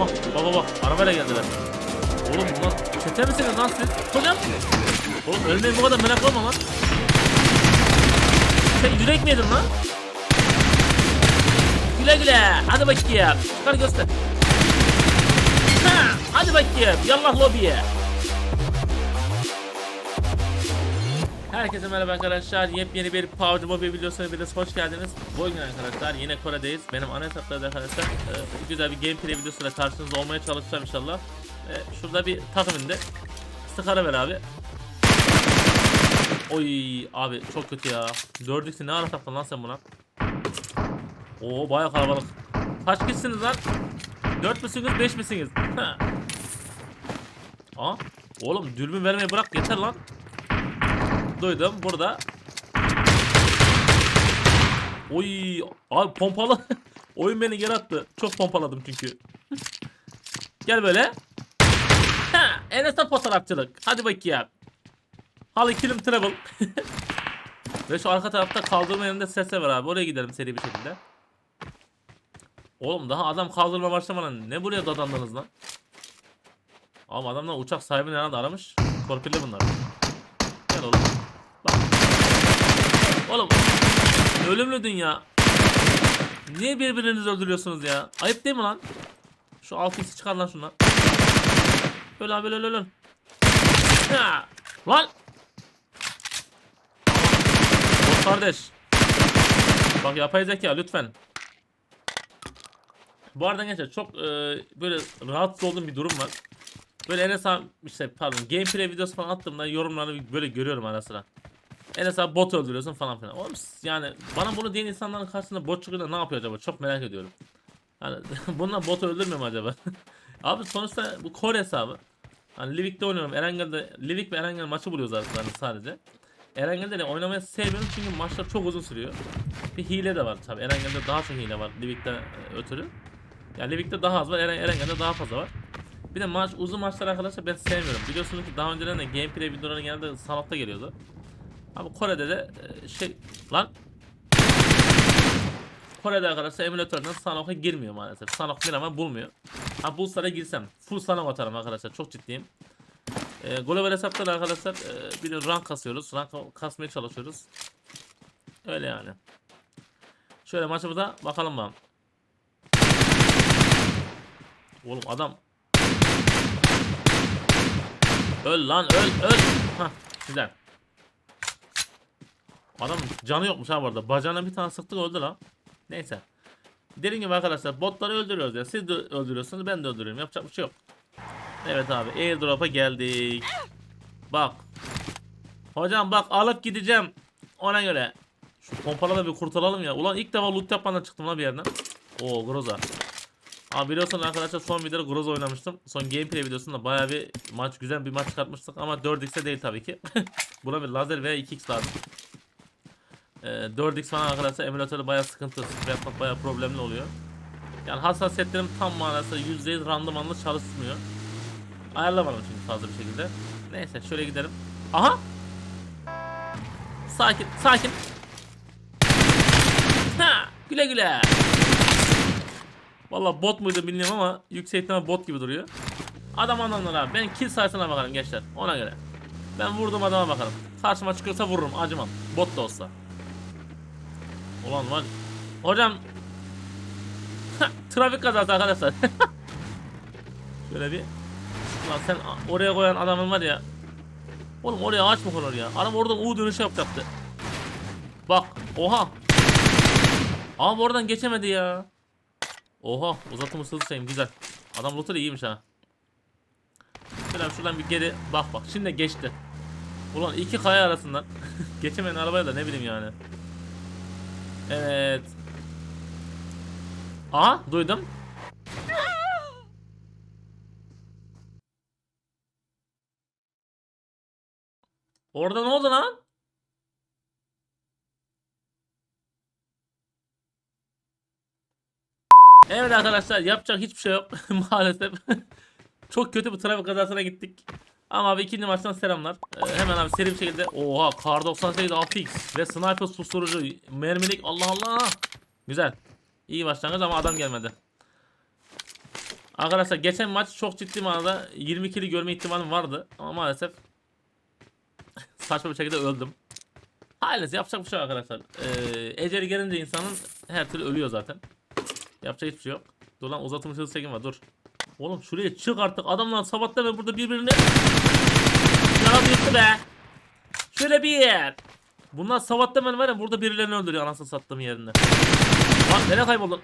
Aha baba bak arabayla geldiler. Oğlum bunlar çete misiniz lan siz? Hocam. Oğlum ölmeyin bu kadar merak olma lan. Sen yürek mi yedin lan? Güle güle. Hadi bakayım. Çıkar göster. Ha, hadi bakayım. Yallah lobiye. Herkese merhaba arkadaşlar. Yepyeni bir PUBG Mobile videosuna hepiniz hoş geldiniz. Bugün arkadaşlar yine Kore'deyiz. Benim ana hesaplarda arkadaşlar e, güzel bir gameplay videosuyla karşınızda olmaya çalışacağım inşallah. E, şurada bir takım indi. Sıkara ver abi. Oy abi çok kötü ya. 4x'i ne ara lan sen buna? Oo baya kalabalık. Kaç kişisiniz lan? 4 müsünüz 5 misiniz? Aa, oğlum dürbün vermeyi bırak yeter lan. Duydum burada. Oy abi pompalı. Oyun beni geri attı. Çok pompaladım çünkü. Gel böyle. Ha, Enes'e fotoğrafçılık. Hadi bakayım. Halı kilim travel. Ve şu arka tarafta kaldırma yerinde sesle var abi. Oraya gidelim seri bir şekilde. Oğlum daha adam kaldırma başlamadan ne buraya dadandınız lan? Ama adamlar uçak sahibini herhalde aramış. Torpilli bunlar. Gel oğlum. Bak. Oğlum. Ölümlü dünya. Niye birbirinizi öldürüyorsunuz ya? Ayıp değil mi lan? Şu 6x'i çıkar lan şundan. Öl abi öl öl öl. Lan! Bot kardeş. Bak yapay zeka lütfen. Bu arada gençler çok e, böyle rahatsız olduğum bir durum var. Böyle Enes abi işte pardon gameplay videosu falan attığımda yorumlarını böyle görüyorum ara sıra. Enes abi bot öldürüyorsun falan filan. Oğlum yani bana bunu diyen insanların karşısında bot çıkıyor ne yapıyor acaba? Çok merak ediyorum. Hani bununla bot öldürmüyor mu acaba? abi sonuçta bu Kore hesabı. Hani Livik'te oynuyorum. Erengel'de Livik ve Erengel maçı buluyoruz aslında sadece. Erengel'de de oynamayı sevmiyorum çünkü maçlar çok uzun sürüyor. Bir hile de var tabi. Erengel'de daha çok hile var Livik'ten e, ötürü. Yani Livik'te daha az var. Eren, Erengel'de daha fazla var. Bir de maç uzun maçlar arkadaşlar ben sevmiyorum. Biliyorsunuz ki daha önceden de gameplay videoları genelde sanatta geliyordu. Ama Kore'de de e, şey lan Kore'de arkadaşlar emülatörden Sanok'a girmiyor maalesef. Sanok bir ama bulmuyor. Ha bulsa da girsem. Full Sanok atarım arkadaşlar. Çok ciddiyim. E, global hesapta da arkadaşlar e, bir de rank kasıyoruz. Rank kasmaya çalışıyoruz. Öyle yani. Şöyle maçımıza bakalım bakalım. Oğlum adam Öl lan öl öl. Hah güzel. Adam canı yokmuş ha bu arada. Bacağına bir tane sıktık öldü lan. Neyse. Dediğim gibi arkadaşlar botları öldürüyoruz ya. Siz de öldürüyorsunuz ben de öldürüyorum. Yapacak bir şey yok. Evet abi airdrop'a geldik. Bak. Hocam bak alıp gideceğim. Ona göre. Şu pompalı da bir kurtulalım ya. Ulan ilk defa loot yapmadan çıktım lan bir yerden. Oo Groza. Abi biliyorsunuz arkadaşlar son videoda Groza oynamıştım. Son gameplay videosunda baya bir maç güzel bir maç çıkartmıştık ama 4x'e değil tabii ki. Buna bir lazer veya 2x lazım. Ee, 4x falan arkadaşlar emülatörde baya sıkıntı. Yapmak baya problemli oluyor. Yani hassasiyetlerim tam manasıyla %100 randımanlı çalışmıyor. Ayarlamadım çünkü fazla bir şekilde. Neyse şöyle gidelim. Aha! Sakin, sakin. Ha! Güle güle. Valla bot muydu bilmiyorum ama yüksek bot gibi duruyor. Adam adamlar abi. Ben kill sayısına bakarım gençler. Ona göre. Ben vurdum adama bakarım. Karşıma çıkıyorsa vururum. Acımam. Bot da olsa. Ulan var. Hocam. Trafik kazası arkadaşlar. Şöyle bir. Lan sen oraya koyan adamın var ya. Oğlum oraya ağaç mı konur ya? Adam oradan U dönüşü yapacaktı. Bak. Oha. Abi oradan geçemedi ya. Oha uzatım hızlı güzel. Adam looter iyiymiş ha. Şöyle şuradan bir geri bak bak şimdi geçti. Ulan iki kaya arasından geçemeyen arabaya da ne bileyim yani. Evet. Aha duydum. Orada ne oldu lan? Evet arkadaşlar yapacak hiçbir şey yok maalesef. Çok kötü bir trafik kazasına gittik. Ama abi ikinci maçtan selamlar. Ee, hemen abi seri bir şekilde oha kar 98 6x ve sniper susturucu mermilik Allah Allah. Güzel. İyi başlangıç ama adam gelmedi. Arkadaşlar geçen maç çok ciddi manada 20 kili görme ihtimalim vardı. Ama maalesef saçma bir şekilde öldüm. Ailesi yapacak bir şey arkadaşlar. Ee, eceli gelince insanın her türlü ölüyor zaten. Yapacak hiçbir şey yok. Dur lan uzatılmış hızlı çekim var dur. Oğlum şuraya çık artık. Adamlar sabahta ve burada birbirine Yalan yıktı be. Şöyle bir yer. Bunlar sabahta ben burada birilerini öldürüyor anasını sattığım yerinde. Lan nereye kayboldun?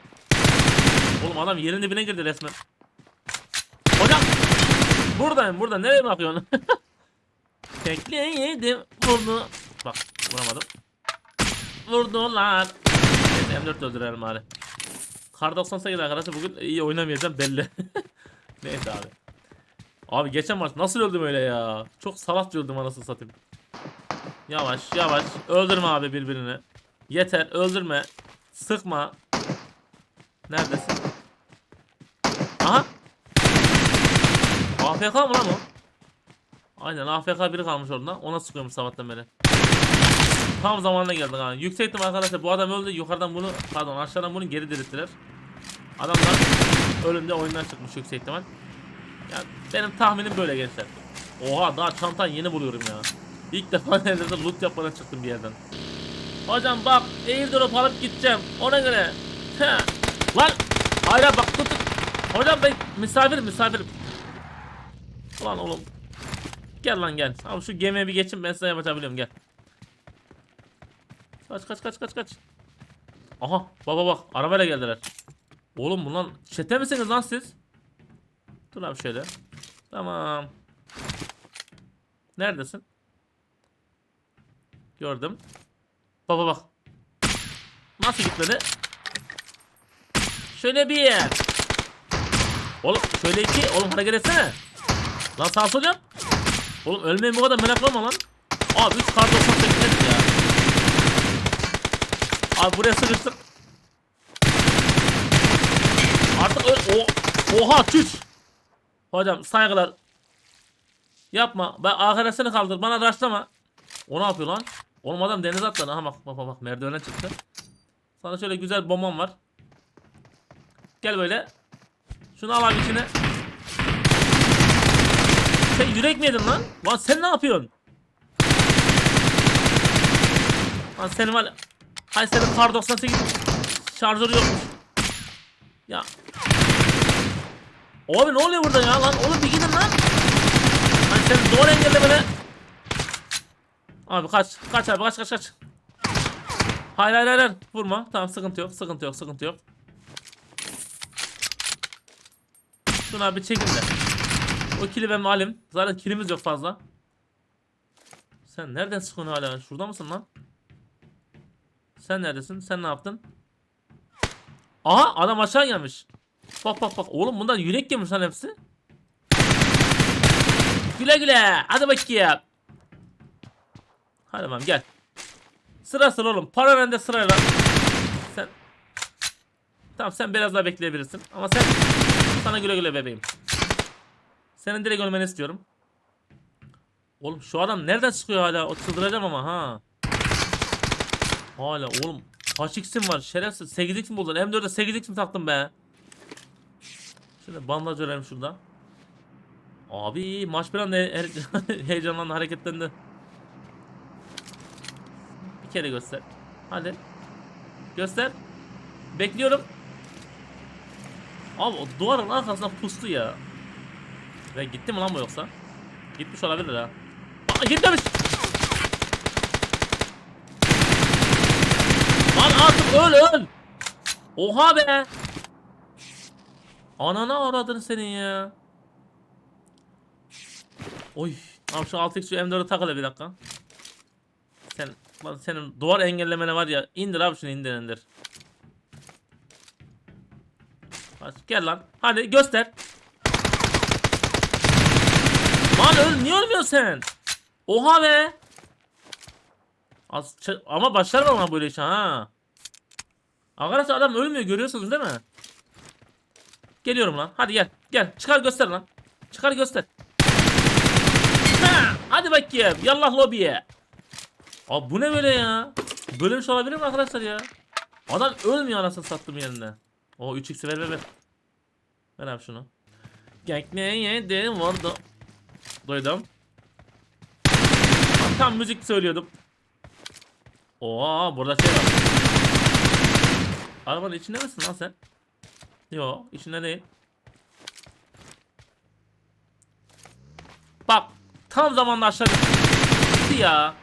Oğlum adam yerin dibine girdi resmen. Hocam. Buradayım burada. Nereye bakıyorsun? Tekleyedim bunu. Bak vuramadım. Vurdular. Neyse, M4 öldürelim bari. Kar 98 arkadaşlar bugün iyi oynamayacağım belli. Neyse abi. Abi geçen maç nasıl öldüm öyle ya? Çok salakça öldüm anasını satayım. Yavaş yavaş. Öldürme abi birbirini. Yeter öldürme. Sıkma. Neredesin? Aha. AFK mı lan o? Aynen AFK biri kalmış orada. Ona sıkıyormuş sabahtan beri. Tam zamanında geldik ha. Yüksek ihtimal arkadaşlar bu adam öldü. Yukarıdan bunu pardon aşağıdan bunu geri dirilttiler. Adamlar ölümde oyundan çıkmış yüksek ihtimal. Yani benim tahminim böyle gençler. Oha daha çantan yeni buluyorum ya. İlk defa neredeyse loot yapmadan çıktım bir yerden. Hocam bak airdrop alıp gideceğim. Ona göre. Heh. Lan. Hayır, bak tut. Hocam ben misafirim misafirim. Ulan oğlum. Gel lan gel. Abi şu gemiye bir geçin ben size yapabiliyorum gel. Kaç kaç kaç kaç kaç. Aha baba bak arabayla geldiler. Oğlum bunlar çete misiniz lan siz? Dur abi şöyle. Tamam. Neredesin? Gördüm. Baba bak. Nasıl gitmedi? Şöyle bir. Oğlum şöyle iki. Oğlum hareket etsene. Lan sağ sol yap. Oğlum ölmeye bu kadar meraklı olma lan. Abi 3 kar 98 nedir ya? Abi buraya sıkıştık. Artık öl... O... Oha çüş. Hocam saygılar. Yapma. Ben AKR'sini kaldır. Bana raşlama. O ne yapıyor lan? Oğlum adam denize atladı. Aha bak bak bak. Merdivene çıktı. Sana şöyle güzel bombam var. Gel böyle. Şunu al abi içine. Sen yürek mi yedin lan? Lan sen ne yapıyorsun? Lan senin var. Hay senin kar 98 şarjörü yokmuş. Ya. Abi ne oluyor burada ya lan? Oğlum bir gidin lan. Lan sen doğru engellemene. Abi kaç. Kaç abi kaç kaç kaç. Hayır hayır. hayır. Vurma. Tamam sıkıntı yok. Sıkıntı yok. Sıkıntı yok. Şuna bir çekin de. O kili ben alayım. Zaten kilimiz yok fazla. Sen nereden sıkıyorsun hala? Şurada mısın lan? Sen neredesin? Sen ne yaptın? Aha adam aşağı gelmiş. Bak bak bak. Oğlum bundan yürek yemiş lan hepsi. Güle güle. Hadi bakayım. Hadi bakalım gel. Sıra sıra oğlum. Para bende sırayla. Sen. Tamam sen biraz daha bekleyebilirsin. Ama sen sana güle güle bebeğim. Senin direkt ölmeni istiyorum. Oğlum şu adam nereden çıkıyor hala? O çıldıracağım ama ha. Hala oğlum. Kaç x'im var şerefsiz. 8 x mi buldun? M4'e 8 x mi taktım be? Şimdi bandaj verelim şurada. Abi maç bir anda he- heyecanlandı hareketlendi. Bir kere göster. Hadi. Göster. Bekliyorum. Abi o duvarın arkasına pustu ya. Ve gitti mi lan bu yoksa? Gitmiş olabilir ha. Aa, gitmemiş. Lan artık öl öl. Oha be. Ananı aradın senin ya. Oy. Abi şu 6x şu M4'ü tak hele bir dakika. Sen lan senin duvar engellemene var ya indir abi şunu indir indir. Gel lan. Hadi göster. Lan öl niye ölmüyorsun sen? Oha be. Az, ama başlarım ama böyle iş ha. Arkadaşlar adam ölmüyor görüyorsunuz değil mi? Geliyorum lan. Hadi gel. Gel. Çıkar göster lan. Çıkar göster. Ha, hadi bakayım. Yallah lobiye. Abi bu ne böyle ya? Böyle bir şey olabilir mi arkadaşlar ya? Adam ölmüyor anasını sattım yerinde. O 3x'i ver ver ver. Ver abi şunu. Gekmeye de vurdu. Duydum. Tam müzik söylüyordum. Oo burada şey var. Arabanın içinde misin lan sen? Yo içinde değil. Bak tam zamanda aşağı gitti ya.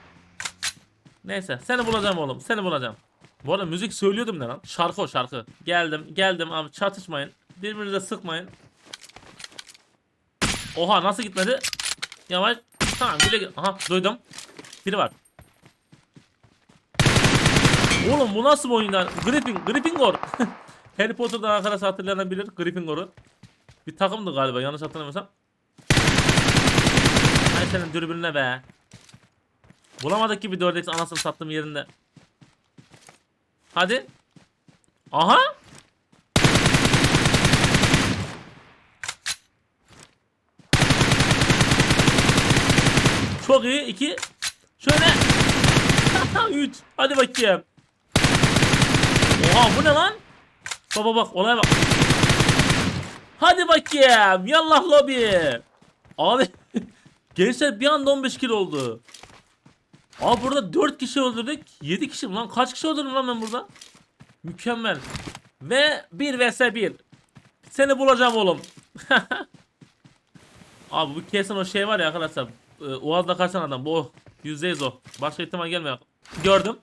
Neyse seni bulacağım oğlum seni bulacağım. Bu arada müzik söylüyordum ne lan? Şarkı o şarkı. Geldim geldim abi çatışmayın. Birbirinize sıkmayın. Oha nasıl gitmedi? Yavaş. Tamam güle güle. Aha duydum. Biri var. Oğlum bu nasıl bir oyundan? Griffin, Gryffindor. Harry Potter'da arkadaşlar hatırlayan bilir Gryffindor'u. Bir takımdı galiba yanlış hatırlamıyorsam. Ay senin dürbününe be. Bulamadık gibi 4x anasını sattım yerinde. Hadi. Aha. Çok iyi. 2. Şöyle. 3. Hadi bakayım. Oha bu ne lan? Baba bak olaya bak. Hadi bakayım. Yallah lobi. Abi gençler bir anda 15 kilo oldu. Abi burada 4 kişi öldürdük. 7 kişi mi lan? Kaç kişi öldürdüm lan ben burada? Mükemmel. Ve 1 vs 1. Seni bulacağım oğlum. Abi bu kesin o şey var ya arkadaşlar. E, Oğaz'da kaçan adam. Bu o. %100 o. Başka ihtimal gelmiyor. Gördüm.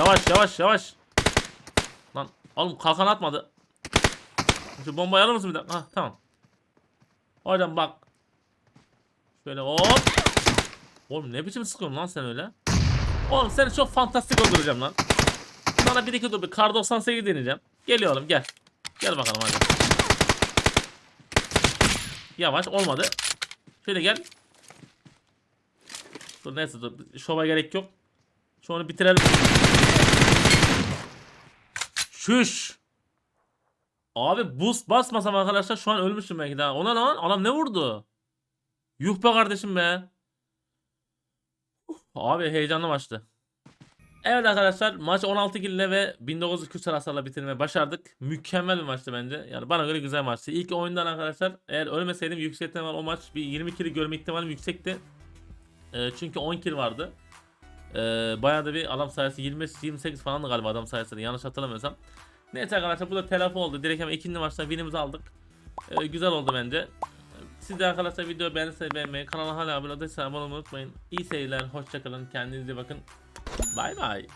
Yavaş yavaş yavaş. Lan oğlum kalkan atmadı. Şu bombayı alır mısın bir dakika? Hah tamam. Hocam bak. Şöyle hop. Oğlum ne biçim sıkıyorsun lan sen öyle? Oğlum seni çok fantastik öldüreceğim lan. Sana bir iki dur bir kar 98 deneyeceğim. Geliyor oğlum gel. Gel bakalım hadi. Yavaş olmadı. Şöyle gel. Dur neyse dur. Şova gerek yok. Şu onu bitirelim. Şüş. Abi boost basmasam arkadaşlar şu an ölmüşüm belki daha. Ona lan adam ne vurdu? Yuh be kardeşim be. Abi heyecanlı maçtı. Evet arkadaşlar maç 16 kille ve 1900 küsur hasarla bitirmeyi başardık. Mükemmel bir maçtı bence. Yani bana göre güzel maçtı. İlk oyundan arkadaşlar eğer ölmeseydim yüksek ihtimal o maç bir 20 kill görme ihtimalim yüksekti. Ee, çünkü 10 kill vardı. Ee, bayağı da bir adam sayısı 25-28 falandı galiba adam sayısı yanlış hatırlamıyorsam. Neyse arkadaşlar bu da telafi oldu. Direkt hemen ikinci maçta winimizi aldık. Ee, güzel oldu bence. Siz de arkadaşlar videoyu beğenirseniz beğenmeyi, kanala hala abone değilseniz abone olmayı unutmayın. İyi seyirler, hoşçakalın, kendinize bakın. Bay bay.